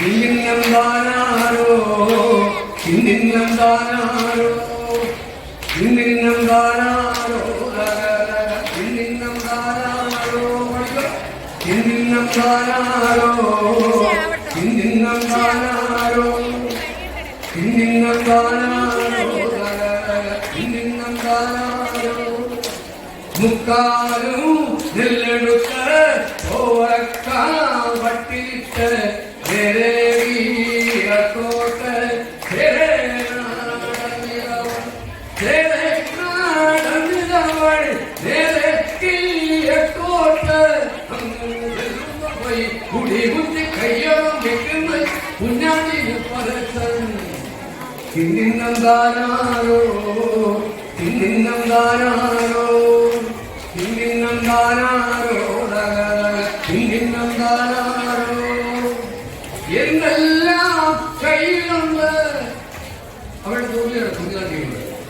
ഇന്നിന്നം താനാരോ ഇന്നിന്നം താനാരോ ഇന്നിന്നം താനാരോ ഇന്നിന്നം താനാരോ ഇന്നിന്നം താനാരോ ഇന്നിന്നം താനാരോ ഇന്നിന്നം താനാരോ ഇന്നിന്നം താനാരോ മുക്കാലും നെല്ലെടുത്ത് തിന്നിന്നന്താനാരോ തിന്നിന്നന്താനാരോ തിന്നിന്നന്താനാരോ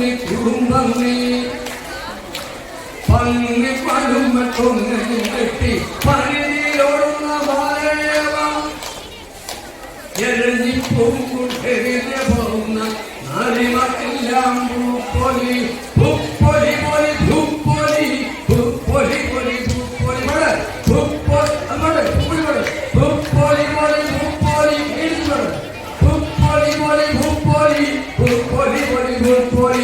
പങ്കി കുടുംബമേ പങ്കി പടുമ്പൊന്നും കെട്ടി പണിയിലോടുന്ന ബാലയവ എഴുതി പൂക്കുട്ടിയ പോകുന്ന നരിമക്കെല്ലാം പൂപ്പൊലി പൂപ്പൊലി പൊലി പൂപ്പൊലി പൂപ്പൊലി പൊലി പൂപ്പൊലി. മട പൂപ്പൊലി മട പൂപ്പൊലി മട പൂപ്പൊലി പൊലി പൂപ്പൊലി. പൂപ്പൊലി പൊലി പൂപ്പൊലി പൂപ്പൊലി പൊലി പൂപ്പൊലി.